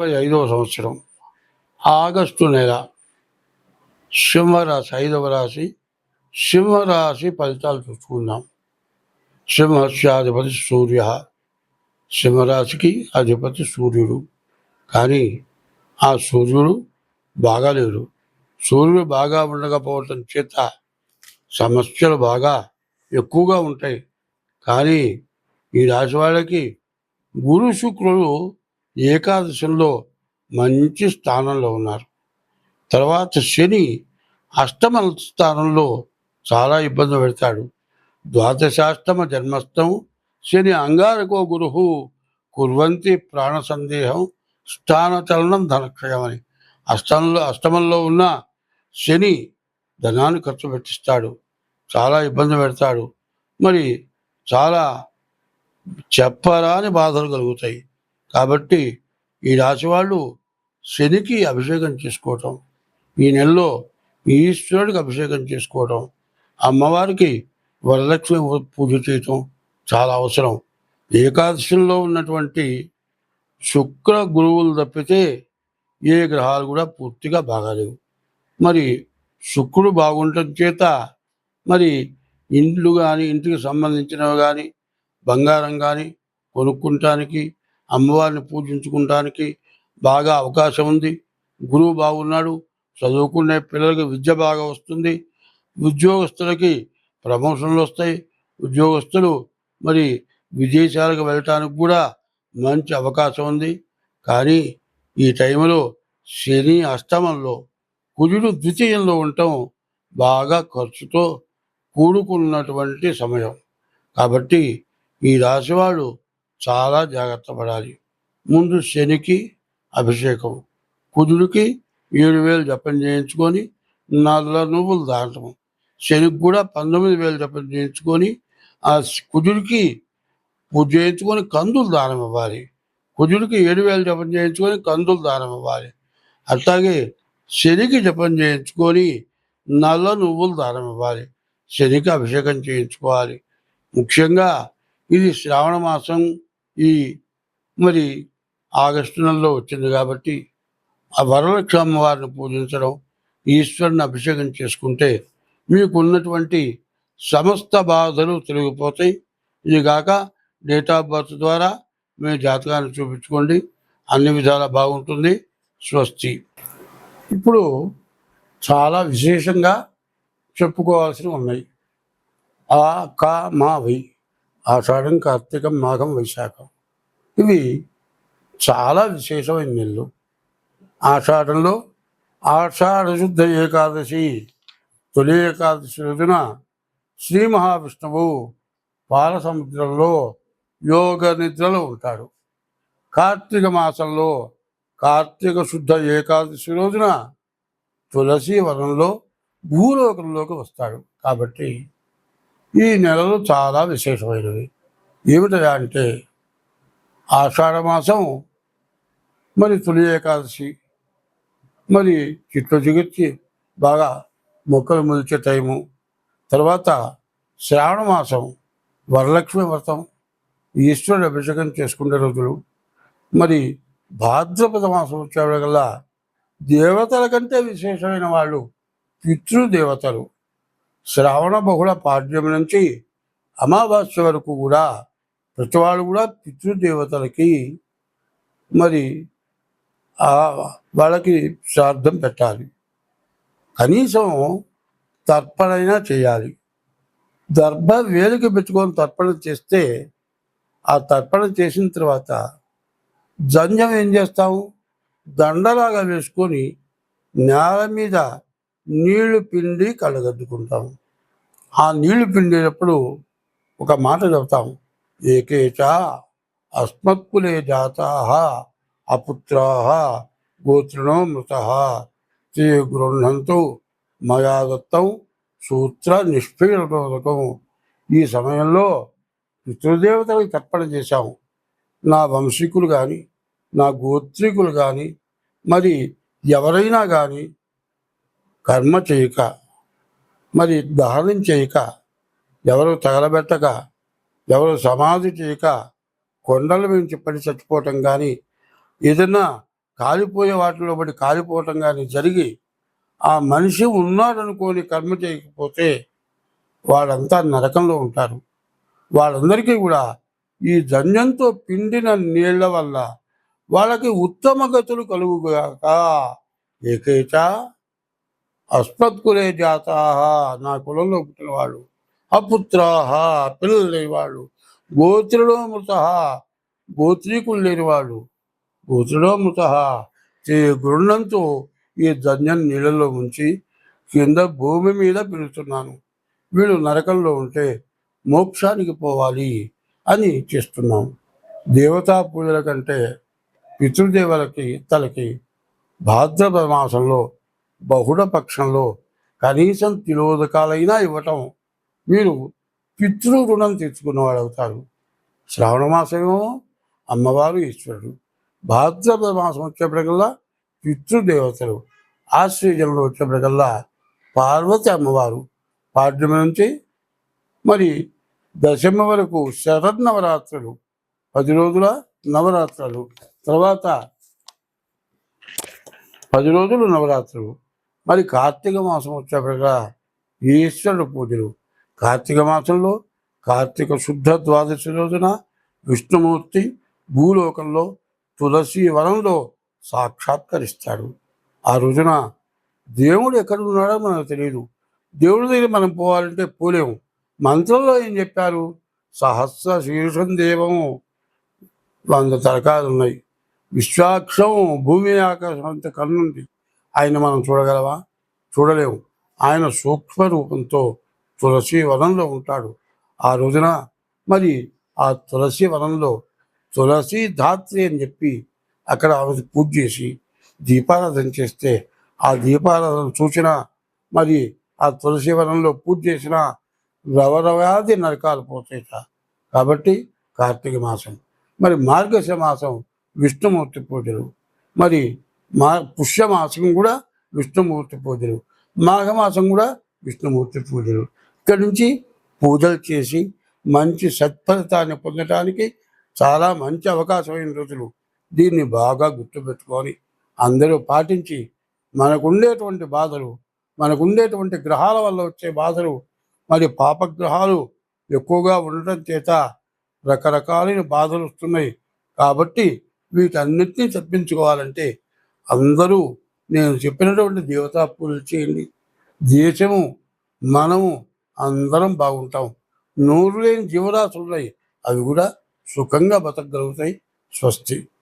ఇరవై ఐదవ సంవత్సరం. ఆగస్టు నెల సింహరాశి ఐదవ రాశి. సింహరాశి ఫలితాలు చూసుకుందాం. సింహస్యాధిపతి సూర్య. సింహరాశికి అధిపతి సూర్యుడు. కానీ ఆ సూర్యుడు బాగాలేడు. సూర్యుడు బాగా ఉండకపోవటం చేత సమస్యలు బాగా ఎక్కువగా ఉంటాయి. కానీ ఈ రాశి వాళ్ళకి గురు శుక్రుడు ఏకాదశంలో మంచి స్థానంలో ఉన్నారు. తర్వాత శని అష్టమ స్థానంలో చాలా ఇబ్బంది పెడతాడు. ద్వాదశాష్టమ జన్మస్థం శని అంగారకో గురు కుర్వంతి ప్రాణ సందేహం స్థానచలనం ధనక్షయమని. అష్టంలో అష్టమంలో ఉన్న శని ధనాన్ని ఖర్చు పెట్టిస్తాడు. చాలా ఇబ్బంది పెడతాడు. మరి చాలా చెప్పరాని బాధలు కలుగుతాయి. కాబట్టి ఈ రాశి వాళ్ళు శనికి అభిషేకం చేసుకోవటం ఈ నెలలో ఈశ్వరుడికి అభిషేకం చేసుకోవటం అమ్మవారికి వరలక్ష్మి పూజ చేయటం చాలా అవసరం. ఏకాదశిలో ఉన్నటువంటి శుక్ర గురువులు తప్పితే ఏ గ్రహాలు కూడా పూర్తిగా బాగాలేవు. మరి శుక్రుడు బాగుండటం చేత మరి ఇండ్లు కానీ ఇంటికి సంబంధించినవి కానీ బంగారం కానీ కొనుక్కుంటానికి అమ్మవారిని పూజించుకుంటానికి బాగా అవకాశం ఉంది. గురువు బాగున్నాడు. చదువుకునే పిల్లలకి విద్య బాగా వస్తుంది. ఉద్యోగస్తులకి ప్రమోషన్లు వస్తాయి. ఉద్యోగస్తులు మరి విదేశాలకు వెళ్ళటానికి కూడా మంచి అవకాశం ఉంది. కానీ ఈ టైంలో శని అష్టమంలో కుజుడు ద్వితీయంలో ఉండటం బాగా ఖర్చుతో కూడుకున్నటువంటి సమయం. కాబట్టి ఈ రాశివాడు చాలా జాగ్రత్త పడాలి. ముందు శనికి అభిషేకం. కుజుడికి ఏడు వేలు జపం చేయించుకొని నల్ల నువ్వులు దాటం శనికి కూడా పంతొమ్మిది వేలు జపం చేయించుకొని ఆ కుజుడికి పూజ చేయించుకొని కందులు దానం ఇవ్వాలి. కుజుడికి ఏడు వేలు జపం చేయించుకొని కందులు దానం ఇవ్వాలి. అట్లాగే శనికి జపం చేయించుకొని నల్ల నువ్వులు దానం ఇవ్వాలి. శనికి అభిషేకం చేయించుకోవాలి. ముఖ్యంగా ఇది శ్రావణ మాసం ఈ మరి ఆగస్టు నెలలో వచ్చింది కాబట్టి ఆ వరలక్ష్మి అమ్మవారిని పూజించడం ఈశ్వరుని అభిషేకం చేసుకుంటే మీకు ఉన్నటువంటి సమస్త బాధలు తొలగిపోతాయి. ఇది కాక డేట్ ఆఫ్ బర్త్ ద్వారా మీ జాతకాన్ని చూపించుకోండి. అన్ని విధాలా బాగుంటుంది. స్వస్తి. ఇప్పుడు చాలా విశేషంగా చెప్పుకోవాల్సినవి ఉన్నాయి. ఆ కా మా వై. ఆషాఢం కార్తీకం మాఘం వైశాఖం. ఇవి చాలా విశేషమైన నెలలు. ఆషాఢంలో ఆషాఢ శుద్ధ ఏకాదశి తొలి ఏకాదశి రోజున శ్రీ మహావిష్ణువు పాల సముద్రంలో యోగ నిద్రలో ఉంటాడు. కార్తీక మాసంలో కార్తీక శుద్ధ ఏకాదశి రోజున తులసి వనంలో భూలోకంలోకి వస్తాడు. కాబట్టి ఈ నెలలు చాలా విశేషమైనవి. ఏమిటయా అంటే ఆషాఢ మాసం మరి తొలి ఏకాదశి మరి చిట్లు చిగిర్చి బాగా మొక్కలు మొలిచే టైము. తర్వాత శ్రావణ మాసం వరలక్ష్మి వ్రతం ఈశ్వరుడు అభిషేకం చేసుకునే రోజులు. మరి భాద్రపద మాసం వచ్చేవాళ్ళకల్లా దేవతల కంటే విశేషమైన వాళ్ళు పితృదేవతలు. శ్రావణ బహుళ పాడ్యం నుంచి అమావాస్య వరకు కూడా ప్రతివాడు కూడా పితృదేవతలకి మరి ఆ వాళ్ళకి శ్రాద్ధం పెట్టాలి. కనీసం తర్పణైనా చేయాలి. దర్భ వేలికి పెట్టుకొని తర్పణ చేస్తే ఆ తర్పణ చేసిన తర్వాత జంజం ఏం చేస్తాము దండలాగా వేసుకొని నేల మీద నీళ్ళు పిండి కళ్ళగద్దుకుంటాం ఆ నీళ్ళు పిండేటప్పుడు ఒక మాట చెప్తాం. ఏకేచ అస్మత్కులే జాతా అపుత్రా గోత్రిణో మృత తే గృహంతో మయా దత్తం సూత్ర నిష్పీడనోదకం. ఈ సమయంలో పితృదేవతలకు తర్పణ చేశాము నా వంశీకులు కానీ నా గోత్రికులు కానీ మరి ఎవరైనా కానీ కర్మ చేయక మరి దానం చేయక ఎవరు తగలబెట్టక ఎవరు సమాధి చేయక కొండల నుంచి పడి చచ్చిపోవటం కానీ ఏదైనా కాలిపోయే వాటిలో పడి కాలిపోవటం కానీ జరిగి ఆ మనిషి ఉన్నాడనుకోని కర్మ చేయకపోతే వాళ్ళంతా నరకంలో ఉంటారు. వాళ్ళందరికీ కూడా ఈ ధన్యంతో పిండిన నీళ్ళ వల్ల వాళ్ళకి ఉత్తమ గతులు కలుగుగాక. ఏకైతా అస్మత్కులే జాతా నా కులంలో పుట్టిన వాళ్ళు అపుత్రాహ పిల్లలు లేనివాడు. గోత్రుడో మృత గోత్రీకులు లేని వాళ్ళు గోత్రులో మృత గృహంతో ఈ ధన్యం నీళ్ళలో ఉంచి కింద భూమి మీద పిలుస్తున్నాను వీళ్ళు నరకంలో ఉంటే మోక్షానికి పోవాలి అని చేస్తున్నాం. దేవతా పూజల కంటే పితృదేవులకి తలకి భాద్రపద మాసంలో బహుళ పక్షంలో కనీసం తిలోదకాలైనా ఇవ్వటం మీరు పితృ రుణం తెచ్చుకున్నవాడు అవుతారు. శ్రావణ మాసమేమో అమ్మవారు ఈశ్వరుడు. భాద్రపద మాసం వచ్చేప్పటికల్లా పితృదేవతలు. ఆశ్రయంలో వచ్చేప్పటికల్లా పార్వతి అమ్మవారు. పాడ్యమి నుంచి మరి దశమ వరకు శరన్నవరాత్రులు. పది రోజుల నవరాత్రులు. తర్వాత పది రోజులు నవరాత్రులు. మరి కార్తీక మాసం వచ్చేప్పటిగా ఈశ్వరుడు పూజలు. కార్తీక మాసంలో కార్తీక శుద్ధ ద్వాదశి రోజున విష్ణుమూర్తి భూలోకంలో తులసి వనంలో సాక్షాత్కరిస్తాడు. ఆ రోజున దేవుడు ఎక్కడ ఉన్నాడో మనకు తెలియదు. దేవుడి దగ్గర మనం పోవాలంటే పోలేము. మంత్రంలో ఏం చెప్పారు? సహస్ర శీర్షం దేవము. వంద తరకాలు ఉన్నాయి. విశ్వాక్షం భూమి ఆకాశం అంత కన్నుంది. ఆయన మనం చూడగలవా? చూడలేము ఆయన సూక్ష్మ రూపంతో తులసి వనంలో ఉంటాడు. ఆ రోజున మరి ఆ తులసి వనంలో తులసి ధాత్రి అని చెప్పి అక్కడ ఆమె పూజ చేసి దీపారాధన చేస్తే ఆ దీపారాధన సూచన మరి ఆ తులసి వనంలో పూజ చేసిన రవరవాది నరకాలు పోతాయిట. కాబట్టి కార్తీక మాసం. మరి మార్గశ మాసం విష్ణుమూర్తి పూజలు. మరి మా పుష్యమాసం కూడా విష్ణుమూర్తి పూజలు మాఘమాసం కూడా విష్ణుమూర్తి పూజలు. ఇక్కడి నుంచి పూజలు చేసి మంచి సత్ఫలితాన్ని పొందటానికి చాలా మంచి అవకాశమైన రోజులు. దీన్ని బాగా గుర్తుపెట్టుకొని అందరూ పాటించి మనకుండేటువంటి బాధలు మనకుండేటువంటి గ్రహాల వల్ల వచ్చే బాధలు మరి పాపగ్రహాలు ఎక్కువగా ఉండటం చేత రకరకాలైన బాధలు వస్తున్నాయి. కాబట్టి వీటన్నిటినీ తప్పించుకోవాలంటే అందరూ నేను చెప్పినటువంటి దేవతా పూజలు చేయండి. దేశము మనము అందరం బాగుంటాం. నోరు లేని జీవరాశులు ఉన్నాయి అవి కూడా సుఖంగా బతకగలుగుతాయి. స్వస్తి.